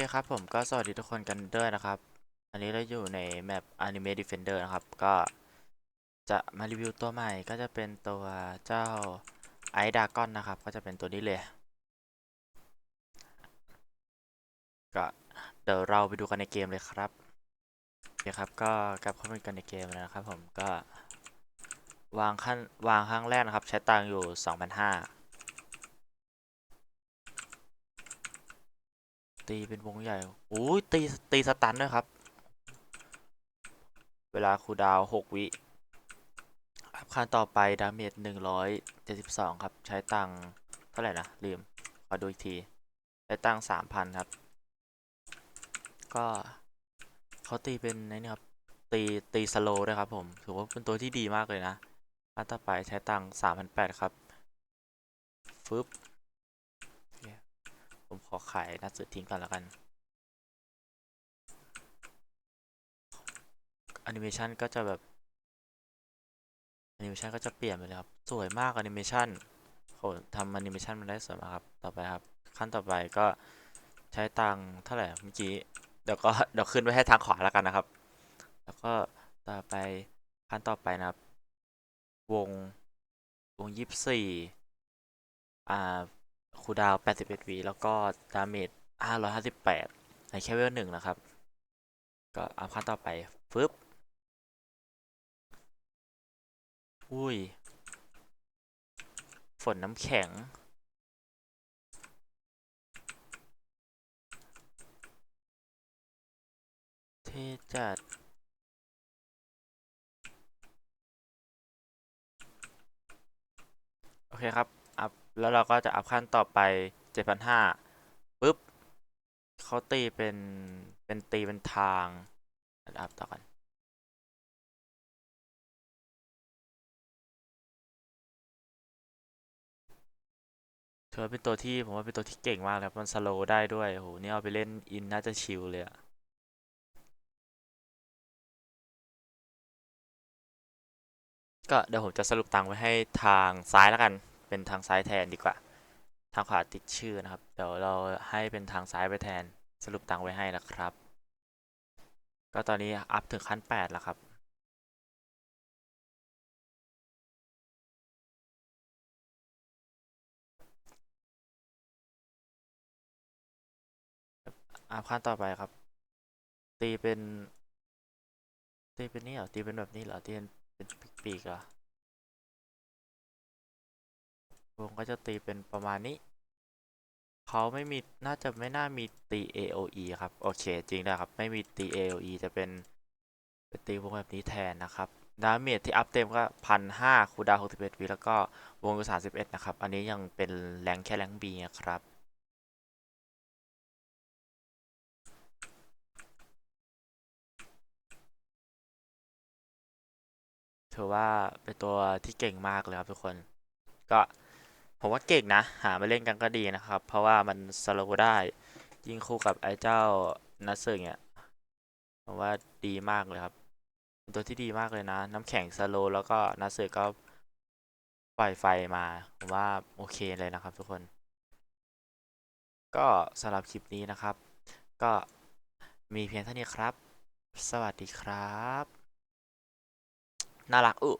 เคครับผมก็สวัสดีทุกคนกันด้วยนะครับ อันนี้เราอยู่ในแมป Anime Defender นะครับ ก็จะมารีวิวตัวใหม่ก็จะเป็นตัวเจ้าไอดากอนนะครับ ก็จะเป็นตัวนี้เลย ก็เดี๋ยวเราไปดูกันในเกมเลยครับโอเคครับก็กลับเข้าไปกันในเกมแล้วนะครับผมก็วางขั้นวางครั้งแรกนะครับ ใช้ตังค์อยู่ 2,500 ตีเป็นวงใหญ่โอ้ยตีตีสตันด้วยครับ เวลาคูดาวน์6วิครับขั้นต่อไป ดาเมจ172ครับ ใช้ตังเท่าไหร่นะ ลืม ขอดูอีกที ใช้ตังค์3,000ครับ ก็เขาตีเป็นนี่ครับ ตีตีสโลด้วยครับผม ถือว่าเป็นตัวที่ดีมากเลยนะขั้นต่อไปใช้ตังค์3,800ครับ ฟึบ ขายนัดสุดทิ้งก่อนแล้วกันแอนิเมชันก็จะแบบแอนิเมชันก็จะเปลี่ยนไปเลยครับ สวยมากแอนิเมชันโหทำแอนิเมชันมันได้สวยมากครับ ต่อไปครับ ขั้นต่อไปก็ใช้ตังเท่าไหร่เมื่อกี้ เดี๋ยวก็เดี๋ยวขึ้นไว้ให้ทางขวาแล้วกันนะครับ แล้วก็ต่อไปขั้นต่อไปนะครับ วงวงยี่สิบสี่อ่า คูดาว 81วิแล้วก็ดาเมจ558 ในแค่เวลหนึ่งนะครับ ก็เอาขั้นต่อไป ฟึบอุ้ย ฝนน้ำแข็ง เท่จัดโอเคครับ อัพแล้วเราก็จะอัพขั้นต่อไป7,500ปุ๊บเขาตีเป็นเป็นตีเป็นทางอัพต่อกันเธอเป็นตัวที่ผมว่าเป็นตัวที่เก่งมากเลยครับมันสโลว์ได้ด้วยโหนี่เอาไปเล่นอินน่าจะชิลเลยอะก็เดี๋ยวผมจะสรุปตังไว้ให้ทางซ้ายแล้วกัน เป็นทางซ้ายแทนดีกว่า ทางขวาติดชื่อนะครับ เดี๋ยวเราให้เป็นทางซ้ายไปแทน สรุปตังไว้ให้นะครับ ก็ตอนนี้อัพถึงขั้น 8 แล้วครับอัพขั้นต่อไปครับ ตีเป็น ตีเป็นนี่เหรอตีเป็นแบบนี้เหรอตีเป็นเป็นปีกเหรอ วงก็จะตีเป็นประมาณนี้ เขาไม่มีน่าจะไม่น่ามีตี AOE ครับ โอเค จริงนะครับ ไม่มีตี AOE จะเป็นเป็นตีวงแบบนี้แทนนะครับ ดาเมจที่อัพเต็มก็พันห้าคูดาวหกสิบเอ็ดวิแล้วก็วงอยู่สามสิบเอ็ดนะครับ อันนี้ยังเป็นแรงแค่แรงบีนะครับถือว่าเป็นตัวที่เก่งมากเลยครับทุกคน ก็ ผมว่าเก่งนะ หามาเล่นกันก็ดีนะครับ เพราะว่ามันสโลว์ได้ยิ่งคู่กับไอ้เจ้านัสเซอร์เนี่ยผมว่าดีมากเลยครับตัวที่ดีมากเลยนะ น้ำแข็งสโลว์แล้วก็นัสเซอร์ก็ปล่อยไฟมาผมว่าโอเคเลยนะครับทุกคน ก็สำหรับคลิปนี้นะครับ ก็มีเพียงเท่านี้ครับ สวัสดีครับ น่ารักอุ